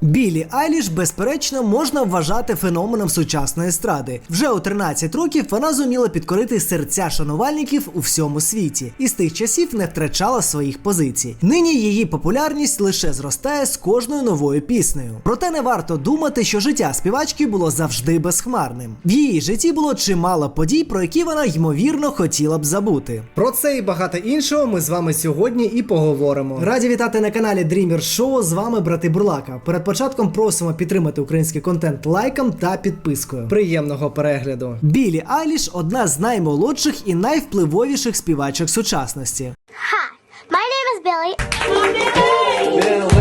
Білі Айліш, безперечно, можна вважати феноменом сучасної естради. Вже у 13 років вона зуміла підкорити серця шанувальників у всьому світі і з тих часів не втрачала своїх позицій. Нині її популярність лише зростає з кожною новою піснею. Проте не варто думати, що життя співачки було завжди безхмарним. В її житті було чимало подій, про які вона ймовірно хотіла б забути. Про це і багато іншого ми з вами сьогодні і поговоримо. Раді вітати на каналі Dreamer Show. З вами брати Бурлака. Початком просимо підтримати український контент лайком та підпискою. Приємного перегляду. Білі Айліш одна з наймолодших і найвпливовіших співачок сучасності. Hi, my name is Billy.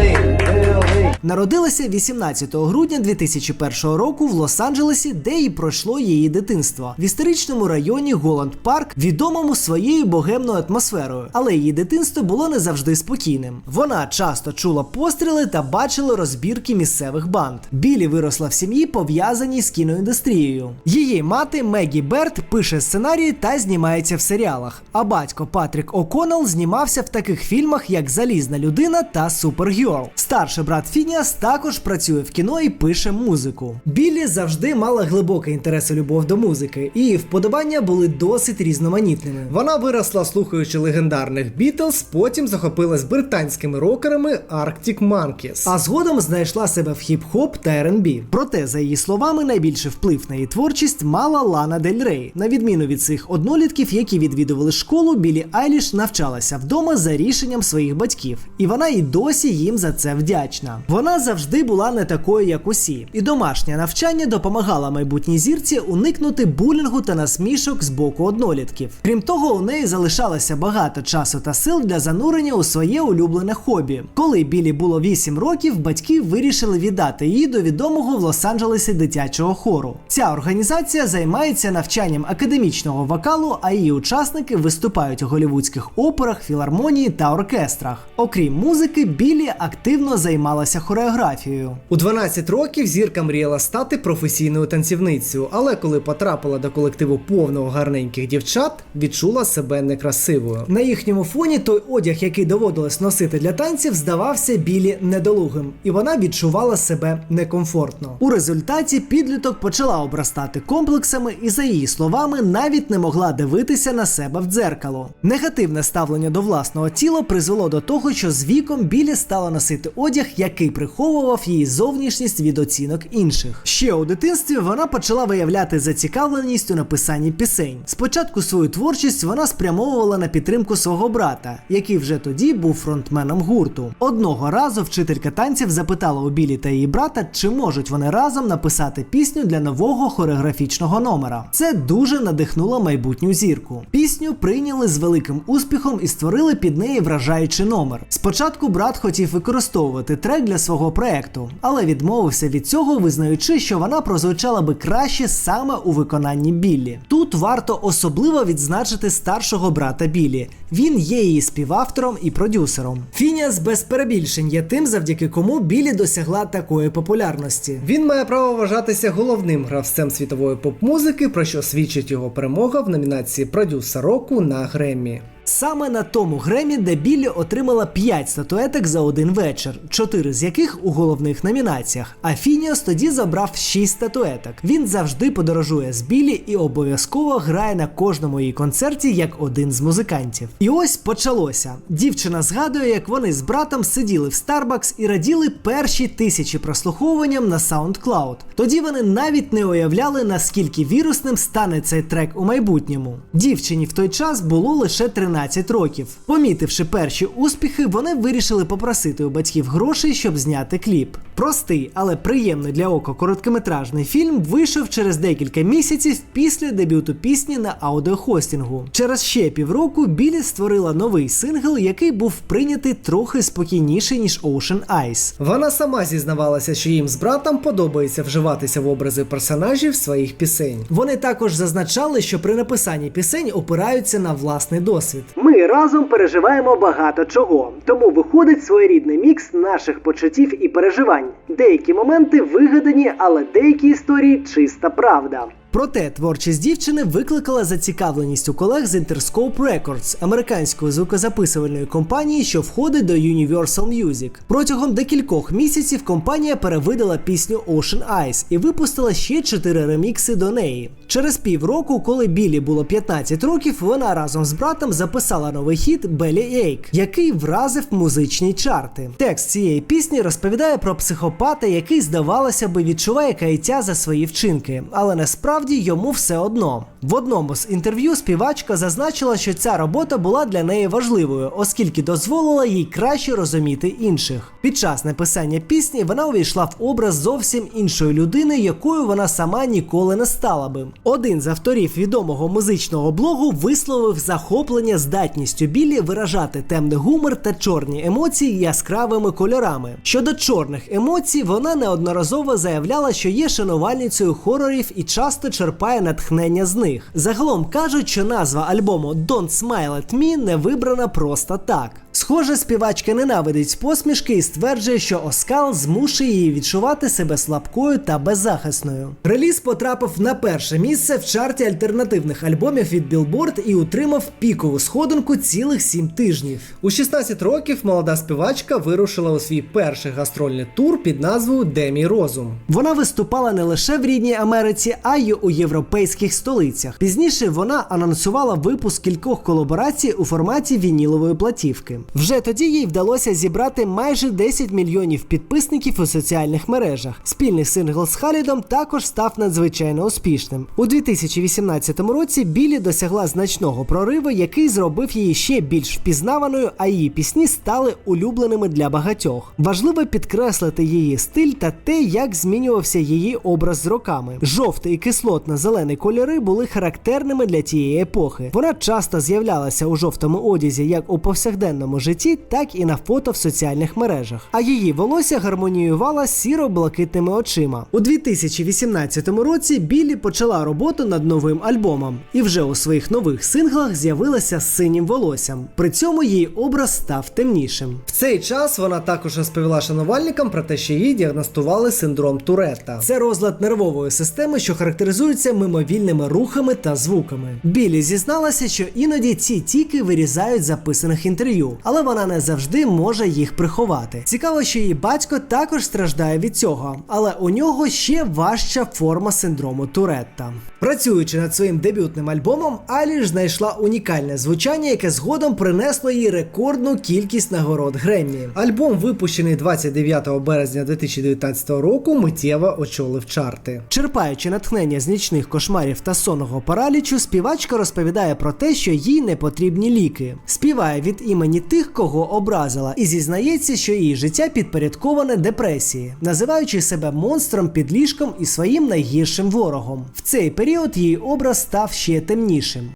Народилася 18 грудня 2001 року в Лос-Анджелесі, де і пройшло її дитинство в історичному районі Голланд Парк, відомому своєю богемною атмосферою. Але її дитинство було не завжди спокійним. Вона часто чула постріли та бачила розбірки місцевих банд. Білі виросла в сім'ї, пов'язаній з кіноіндустрією. Її мати Мегі Берт пише сценарії та знімається в серіалах. А батько Патрік О'Коннелл знімався в таких фільмах, як Залізна людина та Супергерл. Старший брат Фініас також працює в кіно і пише музику. Біллі завжди мала глибокий інтерес і любов до музики, і її вподобання були досить різноманітними. Вона виросла слухаючи легендарних Бітлз, потім захопилась британськими рокерами Arctic Monkeys. А згодом знайшла себе в хіп-хоп та R&B. Проте, за її словами, найбільший вплив на її творчість мала Лана Дель Рей. На відміну від цих однолітків, які відвідували школу, Білі Айліш навчалася вдома за рішенням своїх батьків, і вона і досі їм за це вдячна. Вона завжди була не такою, як усі, і домашнє навчання допомагало майбутній зірці уникнути булінгу та насмішок з боку однолітків. Крім того, у неї залишалося багато часу та сил для занурення у своє улюблене хобі. Коли Білі було 8 років, батьки вирішили віддати її до відомого в Лос-Анджелесі дитячого хору. Ця організація займається навчанням академічного вокалу, а її учасники виступають у голівудських операх, філармонії та оркестрах. Окрім музики, Білі активно займалася хореографією. У 12 років зірка мріяла стати професійною танцівницею, але коли потрапила до колективу повного гарненьких дівчат, відчула себе некрасивою. На їхньому фоні той одяг, який доводилось носити для танців, здавався білі недолугим, і вона відчувала себе некомфортно. У результаті підліток почала обрастати комплексами і, за її словами, навіть не могла дивитися на себе в дзеркало. Негативне ставлення до власного тіла призвело до того, що з віком білі стала носити одяг, який приховував її зовнішність від оцінок інших. Ще у дитинстві вона почала виявляти зацікавленість у написанні пісень. Спочатку свою творчість вона спрямовувала на підтримку свого брата, який вже тоді був фронтменом гурту. Одного разу вчителька танців запитала у Білі та її брата, чи можуть вони разом написати пісню для нового хореографічного номера. Це дуже надихнуло майбутню зірку. Пісню прийняли з великим успіхом і створили під неї вражаючий номер. Спочатку брат хотів використовувати трек для свого проекту, але відмовився від цього, визнаючи, що вона прозвучала би краще саме у виконанні Біллі. Тут варто особливо відзначити старшого брата Біллі. Він є її співавтором і продюсером. Фініас без перебільшень є тим, завдяки кому Біллі досягла такої популярності. Він має право вважатися головним гравцем світової поп-музики, про що свідчить його перемога в номінації продюсер року на Греммі. Саме на тому Гремі, де Біллі отримала 5 статуеток за один вечір, 4 з яких у головних номінаціях. А Фініос тоді забрав 6 статуеток. Він завжди подорожує з Біллі і обов'язково грає на кожному її концерті як один з музикантів. І ось почалося. Дівчина згадує, як вони з братом сиділи в Starbucks і раділи перші тисячі прослуховуванням на SoundCloud. Тоді вони навіть не уявляли, наскільки вірусним стане цей трек у майбутньому. Дівчині в той час було лише 13 років. Помітивши перші успіхи, вони вирішили попросити у батьків грошей, щоб зняти кліп. Простий, але приємний для ока короткометражний фільм вийшов через декілька місяців після дебюту пісні на аудіохостінгу. Через ще півроку Білі створила новий сингл, який був прийнятий трохи спокійніше ніж Ocean Eyes. Вона сама зізнавалася, що їм з братом подобається вживатися в образи персонажів своїх пісень. Вони також зазначали, що при написанні пісень опираються на власний досвід. Ми разом переживаємо багато чого, тому виходить своєрідний мікс наших почуттів і переживань. Деякі моменти вигадані, але деякі історії чиста правда. Проте творчість дівчини викликала зацікавленість у колег з Interscope Records, американської звукозаписувальної компанії, що входить до Universal Music. Протягом декількох місяців компанія перевидала пісню Ocean Eyes і випустила ще чотири ремікси до неї. Через півроку, коли Білі було 15 років, вона разом з братом записала новий хіт Belly Ache, який вразив музичні чарти. Текст цієї пісні розповідає про психопата, який, здавалося би, відчуває каяття за свої вчинки, але насправді йому все одно. В одному з інтерв'ю співачка зазначила, що ця робота була для неї важливою, оскільки дозволила їй краще розуміти інших. Під час написання пісні вона увійшла в образ зовсім іншої людини, якою вона сама ніколи не стала би. Один з авторів відомого музичного блогу висловив захоплення здатністю Біллі виражати темний гумор та чорні емоції яскравими кольорами. Щодо чорних емоцій, вона неодноразово заявляла, що є шанувальницею хорорів і часто черпає натхнення з них. Загалом кажуть, що назва альбому Don't Smile at Me не вибрана просто так. Схоже, співачка ненавидить посмішки і стверджує, що оскал змушує її відчувати себе слабкою та беззахисною. Реліз потрапив на перше місце в чарті альтернативних альбомів від Billboard і утримав пікову сходинку цілих сім тижнів. У 16 років молода співачка вирушила у свій перший гастрольний тур під назвою Демі Розум. Вона виступала не лише в рідній Америці, а й у європейських столицях. Пізніше вона анонсувала випуск кількох колаборацій у форматі вінілової платівки. Вже тоді їй вдалося зібрати майже 10 мільйонів підписників у соціальних мережах. Спільний сингл з Халідом також став надзвичайно успішним. У 2018 році Білі досягла значного прориву, який зробив її ще більш впізнаваною, а її пісні стали улюбленими для багатьох. Важливо підкреслити її стиль та те, як змінювався її образ з роками. Жовтий і кислотно-зелений кольори були характерними для тієї епохи. Вона часто з'являлася у жовтому одязі як у повсякденному житті, так і на фото в соціальних мережах. А її волосся гармоніювало з сіро-блакитними очима. У 2018 році Біллі почала роботу над новим альбомом, і вже у своїх нових синглах з'явилася з синім волоссям. При цьому її образ став темнішим. В цей час вона також розповіла шанувальникам про те, що їй діагностували синдром Туретта. Це розлад нервової системи, що характеризується мимовільними рухами та звуками. Білі зізналася, що іноді ці тіки вирізають записаних інтерв'ю, але вона не завжди може їх приховати. Цікаво, що її батько також страждає від цього, але у нього ще важча форма синдрому Туретта. Працюючи над своїм дебютним альбомом, Аліш знайшла унікальне звучання, яке згодом принесло їй рекордну кількість нагород Греммі. Альбом, випущений 29 березня 2019 року, миттєво очолив чарти. Черпаючи натхнення з нічних кошмарів та сонного паралічу, співачка розповідає про те, що їй не потрібні ліки. Співає від імені тих, кого образила, і зізнається, що її життя підпорядковане депресії, називаючи себе монстром під ліжком і своїм найгіршим ворогом. В цей період її образ став ще темнішим.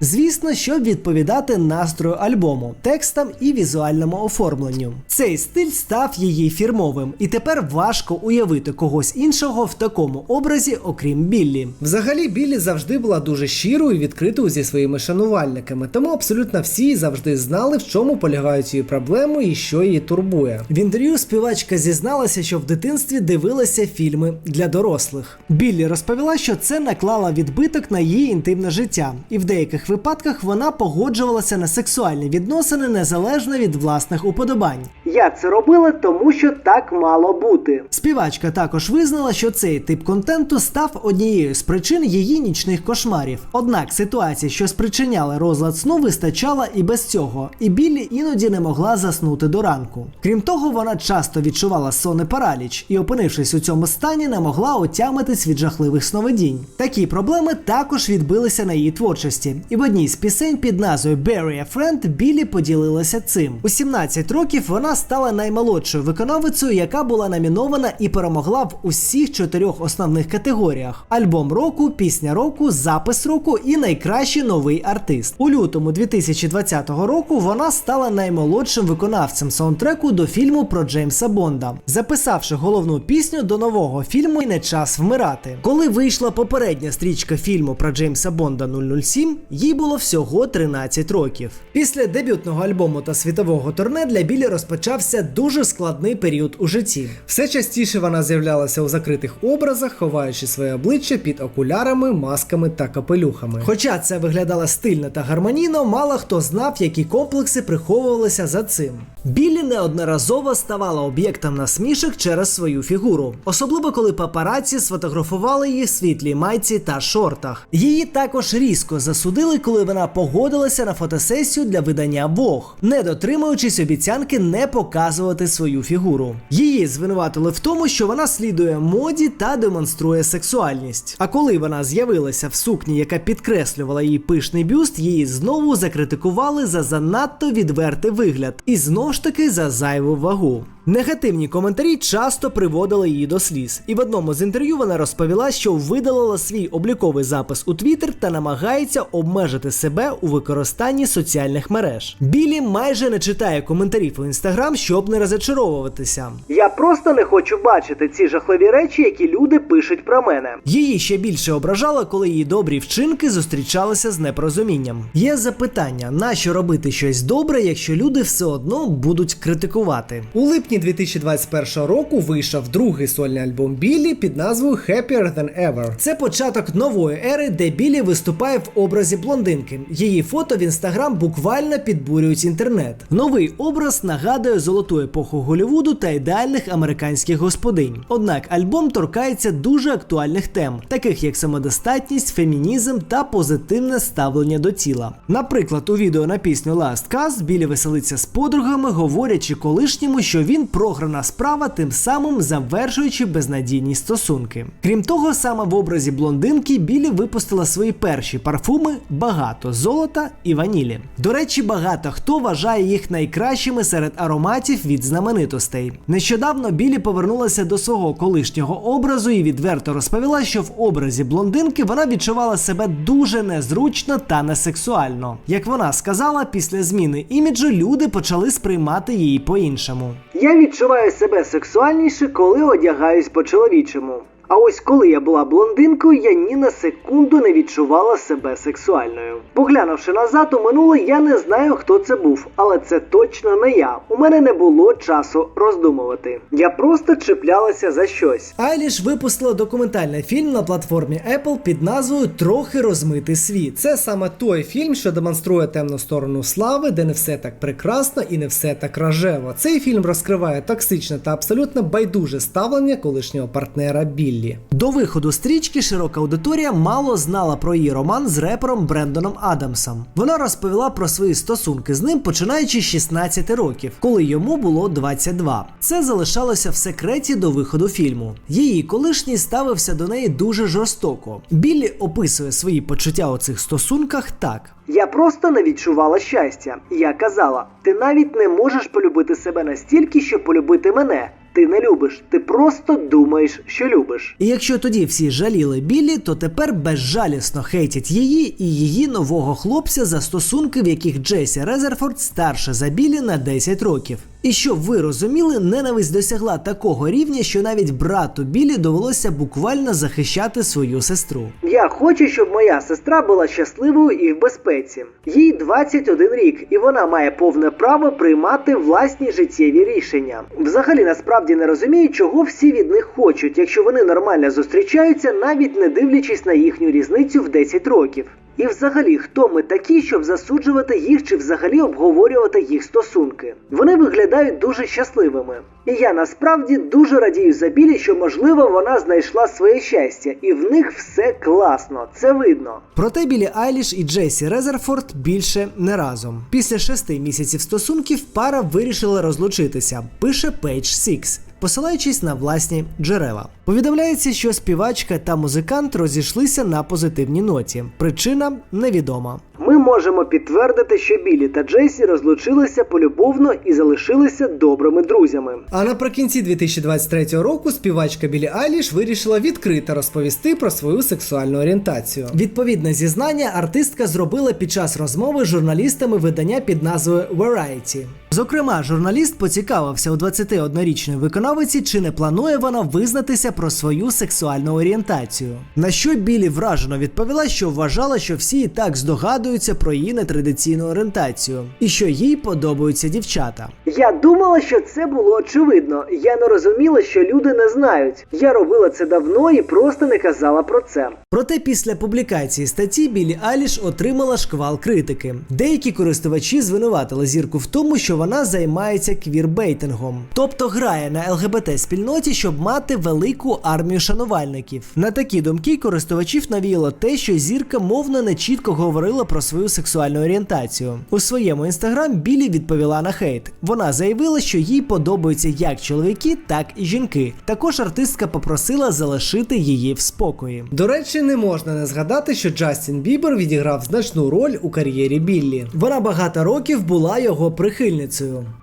Звісно, щоб відповідати настрою альбому, текстам і візуальному оформленню. Цей стиль став її фірмовим, і тепер важко уявити когось іншого в такому образі, окрім Біллі. Взагалі, Біллі завжди була дуже щирою і відкритою зі своїми шанувальниками, тому абсолютно всі завжди знали, в чому полягають її проблеми і що її турбує. В інтерв'ю співачка зізналася, що в дитинстві дивилася фільми для дорослих. Біллі розповіла, що це наклало відбиток на її інтимне життя, і в деяких випадках вона погоджувалася на сексуальні відносини незалежно від власних уподобань. Я це робила, тому що так мало бути. Співачка також визнала, що цей тип контенту став однією з причин її нічних кошмарів. Однак ситуації, що спричиняли розлад сну, вистачала і без цього, і Біллі іноді не могла заснути до ранку. Крім того, вона часто відчувала сонний параліч і, опинившись у цьому стані, не могла отямитись від жахливих сновидінь. Такі проблеми також відбилися на її творчості, і в одній з пісень під назвою Bury a Friend Біллі поділилася цим. У 17 років вона стала наймолодшою виконавицею, яка була номінована і перемогла в усіх чотирьох основних категоріях: альбом року, пісня року, запис року і найкращий новий артист. У лютому 2020 року вона стала наймолодшим виконавцем саундтреку до фільму про Джеймса Бонда, записавши головну пісню до нового фільму Не час вмирати. Коли вийшла попередня стрічка фільму про Джеймса Бонда 007, їй було всього 13 років. Після дебютного альбому та світового турне для Білі розпочався дуже складний період у житті. Все частіше вона з'являлася у закритих образах, ховаючи своє обличчя під окулярами, масками та капелюхами. Хоча це виглядало стильно та гармонійно, мало хто знав, які комплекси приховувалися за цим. Біллі неодноразово ставала об'єктом насмішок через свою фігуру, особливо коли папараці сфотографували її в світлій майці та шортах. Її також різко засудили, коли вона погодилася на фотосесію для видання Vogue, не дотримуючись обіцянки не показувати свою фігуру. Її звинуватили в тому, що вона слідує моді та демонструє сексуальність. А коли вона з'явилася в сукні, яка підкреслювала її пишний бюст, її знову закритикували за занадто відвертий вигляд і знову ж таки за зайву вагу. Негативні коментарі часто приводили її до сліз, і в одному з інтерв'ю вона розповіла, що видалила свій обліковий запис у Твіттер та намагається обмежити себе у використанні соціальних мереж. Білі майже не читає коментарів у інстаграм, щоб не розочаровуватися. Я просто не хочу бачити ці жахливі речі, які люди пишуть про мене. Її ще більше ображало, коли її добрі вчинки зустрічалися з непорозумінням. Є запитання, нащо робити щось добре, якщо люди все одно будуть критикувати. У липні 2021 року вийшов другий сольний альбом Біллі під назвою Happier Than Ever. Це початок нової ери, де Білі виступає в образі блондинки. Її фото в інстаграм буквально підбурюють інтернет. Новий образ нагадує золоту епоху Голлівуду та ідеальних американських господинь. Однак альбом торкається дуже актуальних тем, таких як самодостатність, фемінізм та позитивне ставлення до тіла. Наприклад, у відео на пісню Last Cast Білі веселиться з подругами, говорячи колишньому, що він програна справа, тим самим завершуючи безнадійні стосунки. Крім того, саме в образі блондинки Білі випустила свої перші парфуми багато золота і ванілі. До речі, багато хто вважає їх найкращими серед ароматів від знаменитостей. Нещодавно Білі повернулася до свого колишнього образу і відверто розповіла, що в образі блондинки вона відчувала себе дуже незручно та несексуально. Як вона сказала, після зміни іміджу люди почали сприймати її по-іншому. Я відчуваю себе сексуальніше, коли одягаюсь по-чоловічому. А ось коли я була блондинкою, я ні на секунду не відчувала себе сексуальною. Поглянувши назад у минуле, я не знаю, хто це був, але це точно не я. У мене не було часу роздумувати. Я просто чіплялася за щось. Айліш випустила документальний фільм на платформі Apple під назвою Трохи розмитий світ. Це саме той фільм, що демонструє темну сторону слави, де не все так прекрасно і не все так рожево. Цей фільм розкриває токсичне та абсолютно байдуже ставлення колишнього партнера Біллі. До виходу стрічки широка аудиторія мало знала про її роман з репером Брендоном Адамсом. Вона розповіла про свої стосунки з ним, починаючи з 16 років, коли йому було 22. Це залишалося в секреті до виходу фільму. Її колишній ставився до неї дуже жорстоко. Біллі описує свої почуття у цих стосунках так. Я просто не відчувала щастя. Я казала: ти навіть не можеш полюбити себе настільки, щоб полюбити мене. Ти не любиш, ти просто думаєш, що любиш. І якщо тоді всі жаліли Біллі, то тепер безжалісно хейтять її і її нового хлопця за стосунки, в яких Джесі Резерфорд старше за Біллі на 10 років. І щоб ви розуміли, ненависть досягла такого рівня, що навіть брату Біллі довелося буквально захищати свою сестру. Я хочу, щоб моя сестра була щасливою і в безпеці. Їй 21 рік, і вона має повне право приймати власні життєві рішення. Взагалі насправді не розумію, чого всі від них хочуть, якщо вони нормально зустрічаються, навіть не дивлячись на їхню різницю в 10 років. І взагалі, хто ми такі, щоб засуджувати їх чи взагалі обговорювати їх стосунки? Вони виглядають дуже щасливими. І я насправді дуже радію за білі, що можливо вона знайшла своє щастя, і в них все класно, це видно. Проте Білі Айліш і Джесі Резерфорд більше не разом. Після шести місяців стосунків пара вирішила розлучитися. Пише Page Six. Посилаючись на власні джерела. Повідомляється, що співачка та музикант розійшлися на позитивній ноті. Причина невідома. Ми можемо підтвердити, що Білі та Джесі розлучилися полюбовно і залишилися добрими друзями. А наприкінці 2023 року співачка Білі Айліш вирішила відкрито розповісти про свою сексуальну орієнтацію. Відповідне зізнання артистка зробила під час розмови з журналістами видання під назвою Variety. Зокрема, журналіст поцікавився у 21-річної виконавиці, чи не планує вона визнатися про свою сексуальну орієнтацію. На що Білі вражено відповіла, що вважала, що всі і так здогадуються про її нетрадиційну орієнтацію, і що їй подобаються дівчата. Я думала, що це було очевидно. Я не розуміла, що люди не знають. Я робила це давно і просто не казала про це. Проте після публікації статті Білі Айліш отримала шквал критики. Деякі користувачі звинуватили зірку в тому, що вона займається квірбейтингом, тобто грає на ЛГБТ спільноті, щоб мати велику армію шанувальників. На такі думки користувачів навіяло те, що зірка мовно нечітко говорила про свою сексуальну орієнтацію. У своєму інстаграм Білі відповіла на хейт. Вона заявила, що їй подобаються як чоловіки, так і жінки. Також артистка попросила залишити її в спокої. До речі, не можна не згадати, що Джастін Бібер відіграв значну роль у кар'єрі Біллі. Вона багато років була його прихильницею.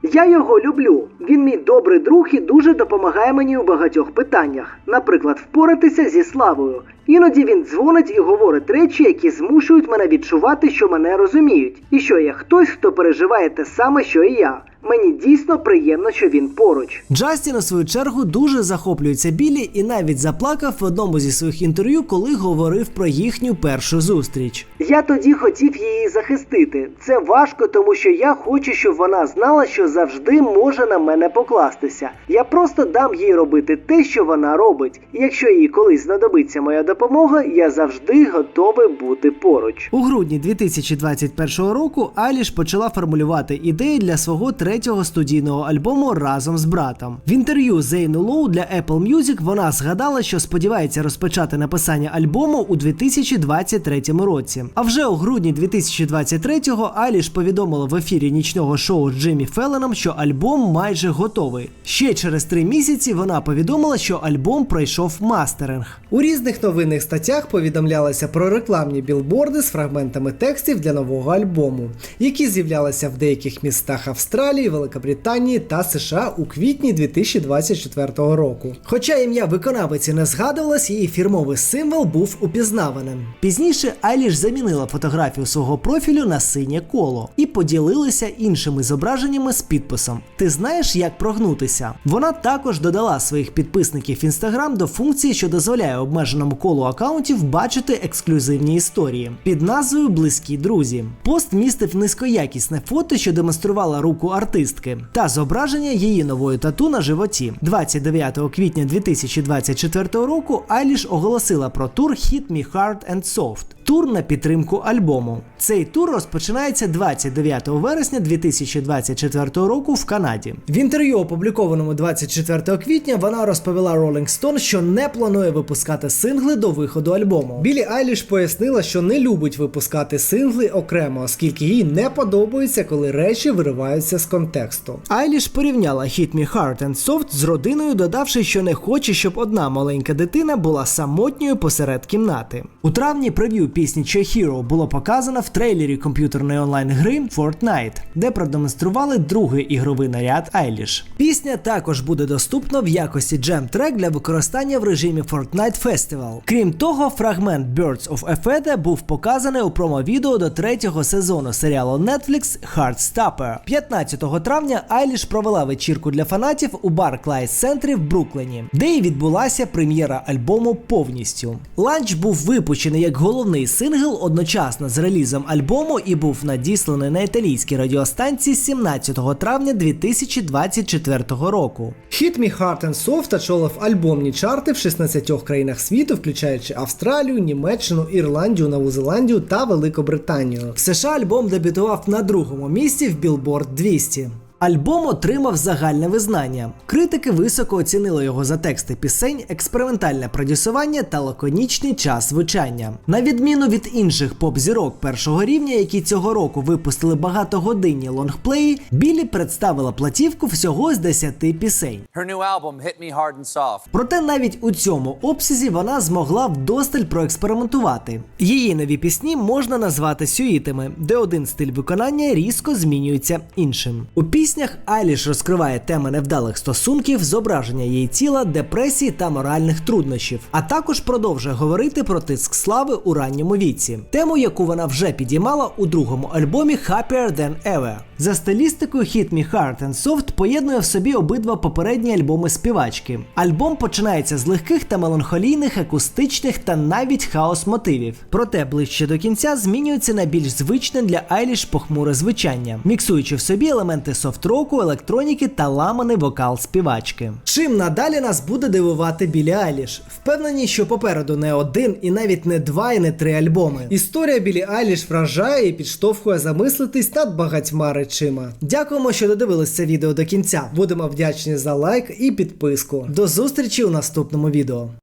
Я його люблю. Він мій добрий друг і дуже допомагає мені у багатьох питаннях. Наприклад, впоратися зі славою. Іноді він дзвонить і говорить речі, які змушують мене відчувати, що мене розуміють, і що я хтось, хто переживає те саме, що і я. Мені дійсно приємно, що він поруч. Джастін, у свою чергу, дуже захоплюється Біллі і навіть заплакав в одному зі своїх інтерв'ю, коли говорив про їхню першу зустріч. Я тоді хотів її захистити. Це важко, тому що я хочу, щоб вона знала, що завжди може на мене покластися. Я просто дам їй робити те, що вона робить. І якщо їй колись знадобиться моя допомога, я завжди готовий бути поруч. У грудні 2021 року Айліш почала формулювати ідеї для свого третього студійного альбому разом з братом. В інтерв'ю Зейну Лоу для Apple Music вона згадала, що сподівається розпочати написання альбому у 2023 році. А вже у грудні 2023-го Айліш повідомила в ефірі нічного шоу з Джиммі Фелленом, що альбом майже готовий. Ще через три місяці вона повідомила, що альбом пройшов мастеринг. У різних новинних статтях повідомлялося про рекламні білборди з фрагментами текстів для нового альбому, які з'являлися в деяких містах Австралії, Великобританії та США у квітні 2024 року. Хоча ім'я виконавиці не згадувалось, її фірмовий символ був упізнаваним. Пізніше Айліш замінила фотографію свого профілю на синє коло і поділилася іншими зображеннями з підписом: Ти знаєш, як прогнутися? Вона також додала своїх підписників Instagram до функції, що дозволяє обмеженому колу акаунтів бачити ексклюзивні історії під назвою Близькі друзі. Пост містив низькоякісне фото, що демонструвало руку артистки, та зображення її нової тату на животі. 29 квітня 2024 року Айліш оголосила про тур Hit Me Hard and Soft. Тур на підтримку альбому. Цей тур розпочинається 29 вересня 2024 року в Канаді. В інтерв'ю, опублікованому 24 квітня, вона розповіла Rolling Stone, що не планує випускати сингли до виходу альбому. Білі Айліш пояснила, що не любить випускати сингли окремо, оскільки їй не подобається, коли речі вириваються з контексту. Айліш порівняла Hit Me Hard and Soft з родиною, додавши, що не хоче, щоб одна маленька дитина була самотньою посеред кімнати. У травні прев'ю пісні Che Hero було показано в трейлері комп'ютерної онлайн-гри Fortnite, де продемонстрували другий ігровий наряд Айліш. Пісня також буде доступна в якості джем-трек для використання в режимі Fortnite Festival. Крім того, фрагмент Birds of Epheda був показаний у промо-відео до третього сезону серіалу Netflix Heartstopper. 15 травня Айліш провела вечірку для фанатів у Barclays центрі в Брукліні, де і відбулася прем'єра альбому повністю. Ланч був випущений як головний сингл одночасно з релізом альбому і був надісланий на італійській радіостанції 17 травня 2024 року. Hit Me Hard and Soft очолив альбомні чарти в 16 країнах світу, включаючи Австралію, Німеччину, Ірландію, Нову Зеландію та Великобританію. В США альбом дебютував на другому місці в Billboard 200. Альбом отримав загальне визнання. Критики високо оцінили його за тексти пісень, експериментальне продюсування та лаконічний час звучання. На відміну від інших поп-зірок першого рівня, які цього року випустили багатогодинні лонгплеї, Білі представила платівку всього з 10 пісень. Her new album, Hit Me Hard and Soft. Проте навіть у цьому обсязі вона змогла вдосталь проекспериментувати. Її нові пісні можна назвати сюїтами, де один стиль виконання різко змінюється іншим. У піснях Айліш розкриває теми невдалих стосунків, зображення її тіла, депресії та моральних труднощів, а також продовжує говорити про тиск слави у ранньому віці, тему, яку вона вже підіймала у другому альбомі Happier Than Ever. За стилістикою Hit Me Hard and Soft поєднує в собі обидва попередні альбоми співачки. Альбом починається з легких та меланхолійних, акустичних та навіть хаос мотивів. Проте ближче до кінця змінюється на більш звичне для Айліш похмуре звучання, міксуючи в собі елементи софт-року, електроніки та ламаний вокал співачки. Чим надалі нас буде дивувати Білі Айліш? Впевнені, що попереду не один і навіть не два і не три альбоми. Історія Білі Айліш вражає і підштовхує замислитись над багатьма речима. Дякуємо, що додивились це відео до кінця. Будемо вдячні за лайк і підписку. До зустрічі у наступному відео.